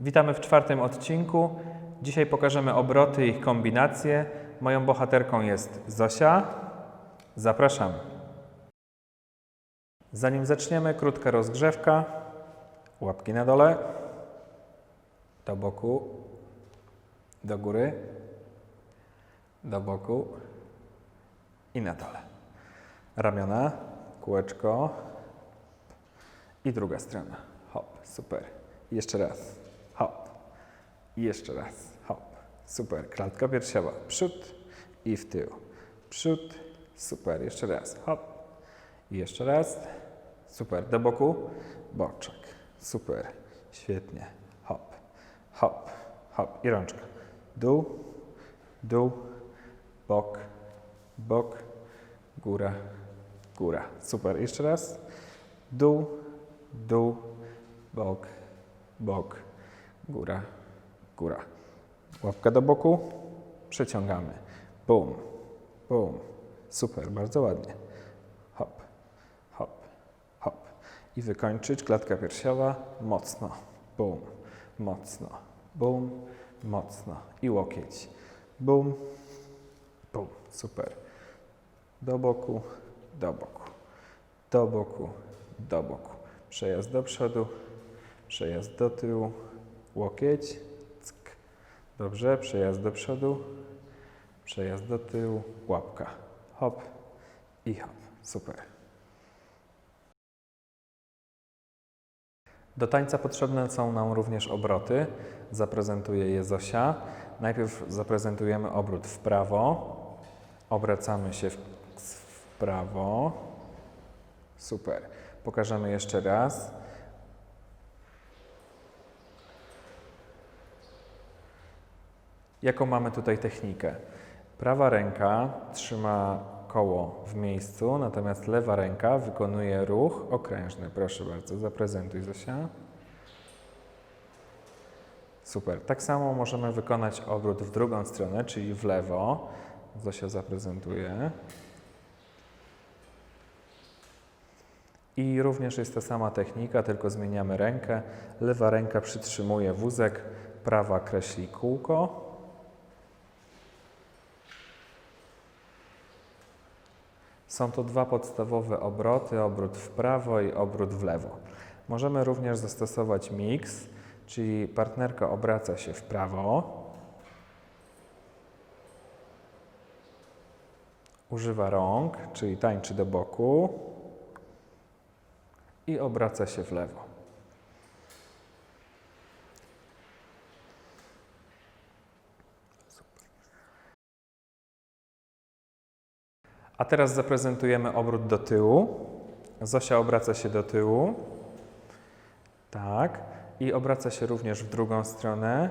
Witamy w czwartym odcinku. Dzisiaj pokażemy obroty i ich kombinacje. Moją bohaterką jest Zosia. Zapraszamy. Zanim zaczniemy, krótka rozgrzewka. Łapki na dole, do boku, do góry, do boku i na dole. Ramiona, kółeczko i druga strona. Hop, super. Jeszcze raz. I jeszcze raz. Hop. Super. Klatka piersiowa. Przód i w tył. Przód. Super. Jeszcze raz. Hop. I jeszcze raz. Super. Do boku. Boczek. Super. Świetnie. Hop. Hop. Hop. I rączka. Dół. Dół. Bok. Bok. Góra. Góra. Super. Jeszcze raz. Dół. Dół. Bok. Bok. Góra. Góra. Łapka do boku. Przeciągamy. Bum. Bum. Super. Bardzo ładnie. Hop. Hop. Hop. I wykończyć klatka piersiowa mocno. Bum. Mocno. Bum. Mocno. I łokieć. Bum. Bum. Super. Do boku. Do boku. Do boku. Do boku. Przejazd do przodu. Przejazd do tyłu. Łokieć. Dobrze. Przejazd do przodu. Przejazd do tyłu. Łapka. Hop. I hop. Super. Do tańca potrzebne są nam również obroty. Zaprezentuje je Zosia. Najpierw zaprezentujemy obrót w prawo. Obracamy się w, w prawo. Super. Pokażemy jeszcze raz. Jaką mamy tutaj technikę? Prawa ręka trzyma koło w miejscu, natomiast lewa ręka wykonuje ruch okrężny. Proszę bardzo, zaprezentuj Zosia. Super. Tak samo możemy wykonać obrót w drugą stronę, czyli w lewo. Zosia zaprezentuje. I również jest ta sama technika, tylko zmieniamy rękę. Lewa ręka przytrzymuje wózek, prawa kreśli kółko. Są to dwa podstawowe obroty, obrót w prawo i obrót w lewo. Możemy również zastosować mix, czyli partnerka obraca się w prawo, używa rąk, czyli tańczy do boku i obraca się w lewo. A teraz zaprezentujemy obrót do tyłu. Zosia obraca się do tyłu. Tak. I obraca się również w drugą stronę.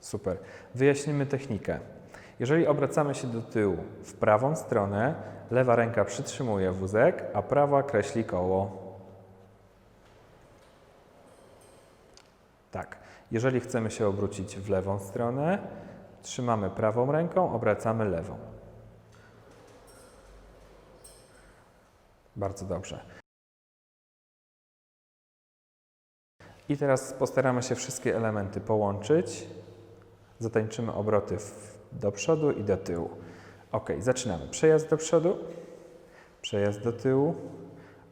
Super. Wyjaśnimy technikę. Jeżeli obracamy się do tyłu w prawą stronę, lewa ręka przytrzymuje wózek, a prawa kreśli koło. Tak. Jeżeli chcemy się obrócić w lewą stronę, trzymamy prawą ręką, obracamy lewą. Bardzo dobrze. I teraz postaramy się wszystkie elementy połączyć. Zatańczymy obroty w, do przodu i do tyłu. Ok, zaczynamy. Przejazd do przodu, przejazd do tyłu,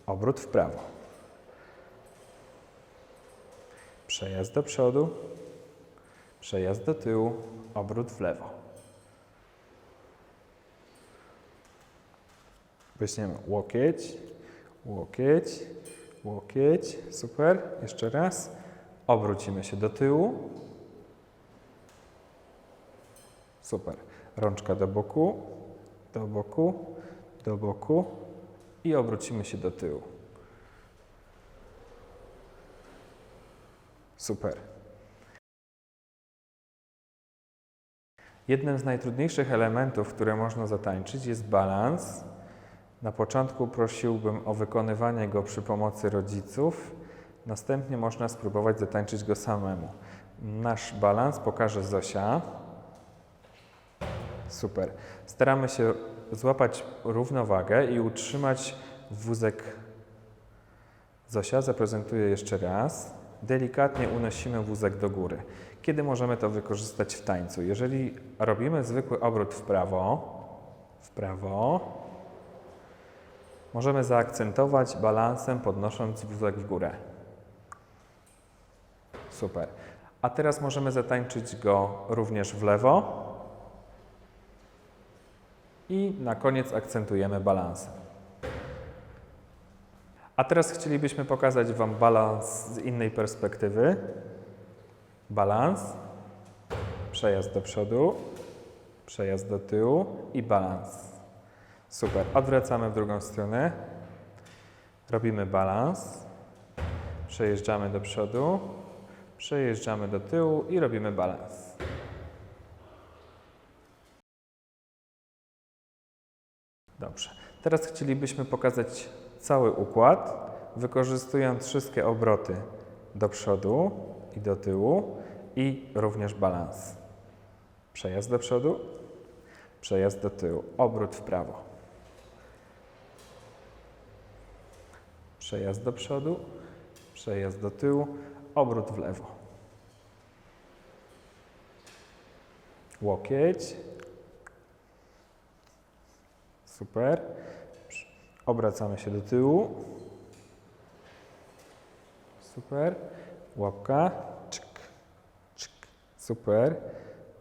obrót w prawo. Przejazd do przodu, przejazd do tyłu, obrót w lewo. Weźmiemy łokieć, łokieć, łokieć, super, jeszcze raz. Obrócimy się do tyłu. Super. Rączka do boku, do boku, do boku i obrócimy się do tyłu. Super. Jednym z najtrudniejszych elementów, które można zatańczyć, jest balans. Na początku prosiłbym o wykonywanie go przy pomocy rodziców. Następnie można spróbować zatańczyć go samemu. Nasz balans pokaże Zosia. Super. Staramy się złapać równowagę i utrzymać wózek Zosia zaprezentuje jeszcze raz. Delikatnie unosimy wózek do góry. Kiedy możemy to wykorzystać w tańcu? Jeżeli robimy zwykły obrót w prawo, w prawo, możemy zaakcentować balansem, podnosząc wózek w górę. Super. A teraz możemy zatańczyć go również w lewo. I na koniec akcentujemy balansem. A teraz chcielibyśmy pokazać Wam balans z innej perspektywy. Balans, przejazd do przodu, przejazd do tyłu i balans. Super. Odwracamy w drugą stronę. Robimy balans. Przejeżdżamy do przodu, przejeżdżamy do tyłu i robimy balans. Dobrze. Teraz chcielibyśmy pokazać cały układ, wykorzystując wszystkie obroty do przodu i do tyłu i również balans. Przejazd do przodu, przejazd do tyłu, obrót w prawo. Przejazd do przodu, przejazd do tyłu, obrót w lewo. Łokieć. Super. Obracamy się do tyłu. Super. Łapka. Czyk, czyk. Super.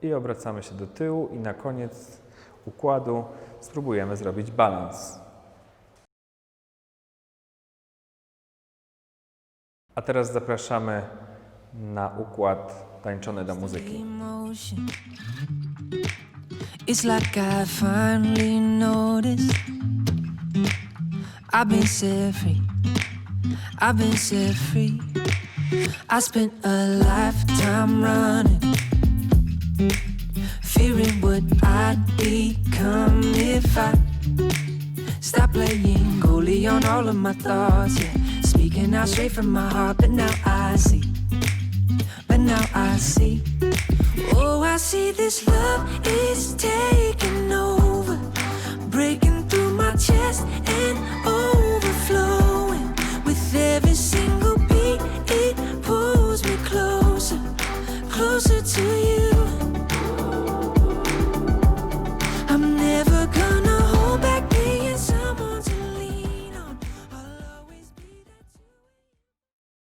I obracamy się do tyłu i na koniec układu spróbujemy zrobić balans. A teraz zapraszamy na układ tańczony do muzyki. It's like I finally noticed. I've been set free. I've been set free. I spent a lifetime running, fearing what I'd become if I Stop playing goalie on all of my thoughts. Yeah, speaking out straight from my heart, but now I see. But now I see. Oh, I see this love is taking over, breaking through my chest